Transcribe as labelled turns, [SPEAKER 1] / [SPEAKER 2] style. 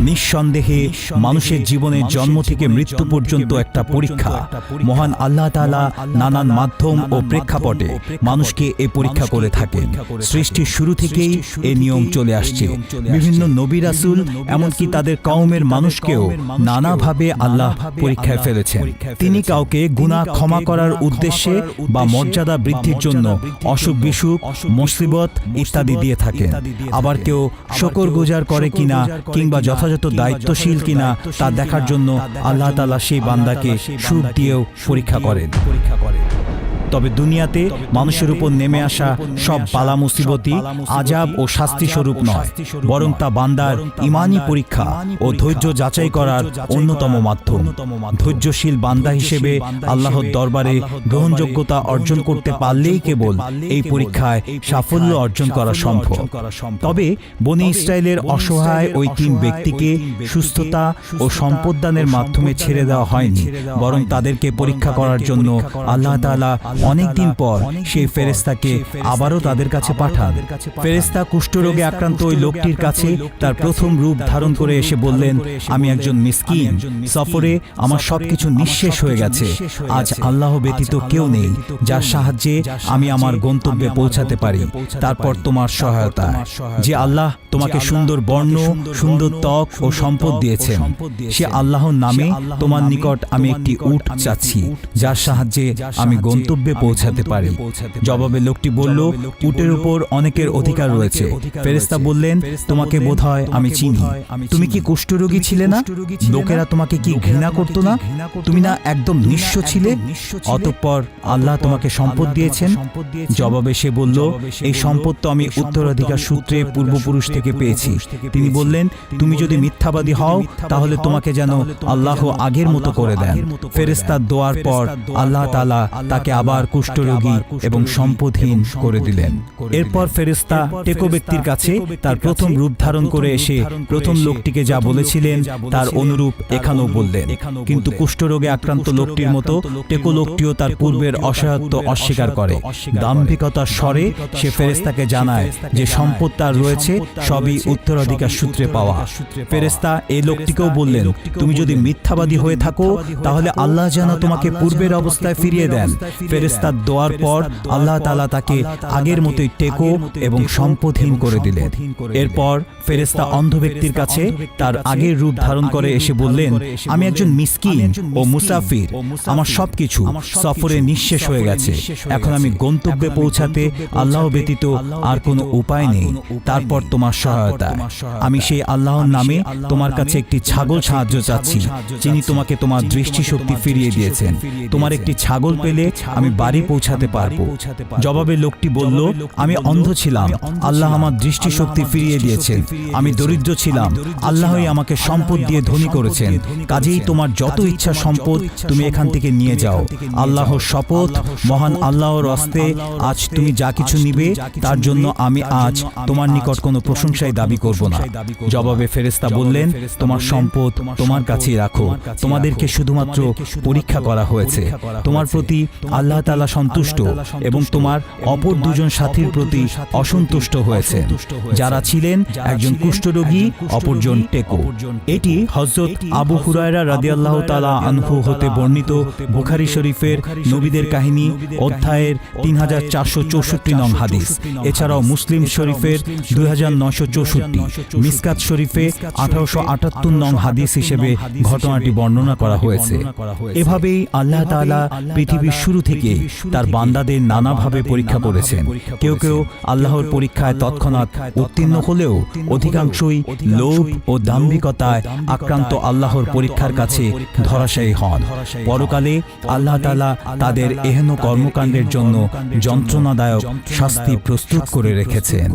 [SPEAKER 1] নিঃসন্দেহে মানুষের জীবনের জন্ম থেকে মৃত্যু পর্যন্ত একটা পরীক্ষা। মহান আল্লাহ তাআলা নানান মাধ্যম ও প্রেক্ষাপটে মানুষকে এ পরীক্ষা করে থাকেন। সৃষ্টির শুরু থেকেই এ নিয়ম চলে আসছে। বিভিন্ন নবী রাসূল এমনকি তাদের কওমের মানুষকেও নানাভাবে আল্লাহ পরীক্ষায় ফেলেছেন। তিনি কাউকে গুনাহ ক্ষমা করার উদ্দেশ্যে বা মর্যাদা বৃদ্ধির জন্য অসুখ বিসুখ মুসিবত ইত্যাদি দিয়ে থাকেন। আবার কেউ শকর গুজার করে কিনা কিংবা যথাযথ দায়িত্বশীল কিনা তা দেখার জন্য আল্লাহ তালা সেই বান্দাকে সুখ দিয়েও পরীক্ষা করেন। পরীক্ষা করেন। তবে দুনিয়াতে মানুষের উপর নেমে আসা সব বালা মুসিবতি আজাব ও শাস্তি স্বরূপ নয়। বরং তা বান্দার ইমানি পরীক্ষা ও ধৈর্য যাচাই করার অন্যতম মাধ্যম। ধৈর্যশীল বান্দা হিসেবে আল্লাহর দরবারে গ্রহণযোগ্যতা অর্জন করতে পারলেই কেবল এই পরীক্ষায় সাফল্য অর্জন করা সম্ভব। তবে বনি ইসরায়েলের অসহায় ওই তিন ব্যক্তিকে সুস্থতা ও সম্পদ দানের মাধ্যমে ছেড়ে দেওয়া হয়নি। বরং তাদেরকে পরীক্ষা করার জন্য আল্লাহ তাআলা অনেকদিন পর সেই ফেরেস্তাকে আবারও তাদের কাছে পাঠান। ফেরেস্তা কুষ্ঠরোগে আক্রান্ত ওই লোকটির কাছে তার প্রথম রূপ ধারণ করে এসে বললেন আমি একজন মিসকিন। সফরে আমার সবকিছু নিঃশেষ হয়ে গেছে। আজ আল্লাহ ব্যতীত কেউ নেই যার সাহায্যে আমি আমার গন্তব্যে পৌঁছাতে পারি। তারপর তোমার সহায়তা যে আল্লাহ তোমাকে সুন্দর বর্ণ সুন্দর ত্বক ও সম্পদ দিয়েছেন। সে আল্লাহর নামে তোমার নিকট আমি একটি উট চাচ্ছি যার সাহায্যে আমি গন্তব্যে পৌঁছাতে পারি। জবাবে লোকটি বলল উটের উপর অনেকের অধিকার রয়েছে। ফেরেস্তা বললেন তোমাকে বোধহয় আমি চিনি। তুমি কি কুষ্ঠরোগী ছিলে না? লোকেরা তোমাকে কি ঘৃণা করতো না? তুমি না? একদম নিঃস্ব ছিলে? অতঃপর আল্লাহ তোমাকে সম্পদ দিয়েছেন। জবাবে সে বলল এই সম্পদ তো আমি উত্তরাধিকার সূত্রে পূর্বপুরুষ থেকে পেয়েছি। তিনি বললেন তুমি যদি মিথ্যাবাদী হও তাহলে তোমাকে যেন আল্লাহ আগের মতো করে দেন। ফেরেস্তার দোয়ার পর আল্লাহ তালা তাকে আবার কুষ্ঠরোগী এবং সম্পদহীন করে দিলেন। এরপর ফেরেস্তা টেকো ব্যক্তির কাছে তার প্রথম রূপ ধারণ করে এসে প্রথম লোকটিকে যা বলেছিলেন তার অনুরূপ এখানেও বললেন। কিন্তু কুষ্ঠরোগে আক্রান্ত লোকটির মতো টেকো লোকটিও তার পূর্বের অসহায়ত্ব অস্বীকার করে। দাম্ভিকতার স্বরে সে ফেরেস্তাকে জানায় যে সম্পদ তার রয়েছে সবই উত্তরাধিকার সূত্রে পাওয়া। ফেরেস্তা এই লোকটিকেও বললেন তুমি যদি মিথ্যাবাদী হয়ে থাকো তাহলে আল্লাহ যেন তোমাকে পূর্বের অবস্থায় ফিরিয়ে দেন ফেরেস্তার দোয়ার পর আল্লাহ তালা তাকে আগের মতোই টেকো এবং সম্পদহীন করে দিলেন। এরপর ফেরেস্তা অন্ধ ব্যক্তির কাছে তার আগের রূপ ধারণ করে এসে বললেন আমি একজন মিসকিন ও মুসাফির। আমার সবকিছু সফরে নিঃশেষ হয়ে গেছে। এখন আমি গন্তব্যে পৌঁছাতে আল্লাহ ব্যতীত আর কোনো উপায় নেই। তারপর তোমার সহায়তা আমি সেই আল্লাহর নামে তোমার কাছে একটি ছাগল সাহায্য চাচ্ছি যিনি তোমাকে তোমার দৃষ্টিশক্তি ফিরিয়ে দিয়েছেন তোমার একটি ছাগল পেলে আমি বাড়ি পৌঁছাতে পারব। জবাবে লোকটি বলল আমি অন্ধ ছিলাম। আল্লাহ আমার দৃষ্টিশক্তি ফিরিয়ে দিয়েছেন। আমি দরিদ্র ছিলাম। আল্লাহই আমাকে সম্পদ দিয়ে ধনী করেছেন। কাজেই তোমার যত ইচ্ছা সম্পদ তুমি এখান থেকে নিয়ে যাও। আল্লাহর শপথ মহান আল্লাহর হস্তে আজ তুমি যা কিছু নিবে তার জন্য আমি আজ তোমার নিকট কোনো প্রশংসাই দাবি করব না। জবাবে ফেরেস্তা বললেন তোমার সম্পদ তোমার কাছেই রাখো। তোমাদেরকে শুধুমাত্র পরীক্ষা করা হয়েছে। তোমার প্রতি আল্লাহ তালা সন্তুষ্ট এবং তোমার অপর দুজন সাথীর প্রতি অসন্তুষ্ট হয়েছে যারা ছিলেন একজন কুষ্ঠরোগী অপরজন টেকো। এটি হজরত আবু হুরায়রা রাদিয়াল্লাহ তালা আনহু হতে বর্ণিত বুখারি শরীফের নবীদের কাহিনী অধ্যায়ের তিন হাজার চারশো চৌষট্টি নং হাদিস। এছাড়াও মুসলিম শরীফের দুই হাজার নশো চৌষট্টি। মিসকাত শরীফে আঠারোশো আটাত্তর নং হাদিস হিসেবে ঘটনাটি বর্ণনা করা হয়েছে। এভাবেই আল্লাহ তাআলা পৃথিবীর শুরু থেকে তার বান্দাদের নানাভাবে পরীক্ষা করেছেন। কেউ কেউ আল্লাহর পরীক্ষায় তৎক্ষণাৎ উত্তীর্ণ হলেও অধিকাংশই লোভ ও দাম্ভিকতায় আক্রান্ত আল্লাহর পরীক্ষার কাছে ধরাশায়ী হন। পরকালে আল্লাহ তালা তাদের এহেন কর্মকাণ্ডের জন্য যন্ত্রণাদায়ক শাস্তি প্রস্তুত করে রেখেছেন।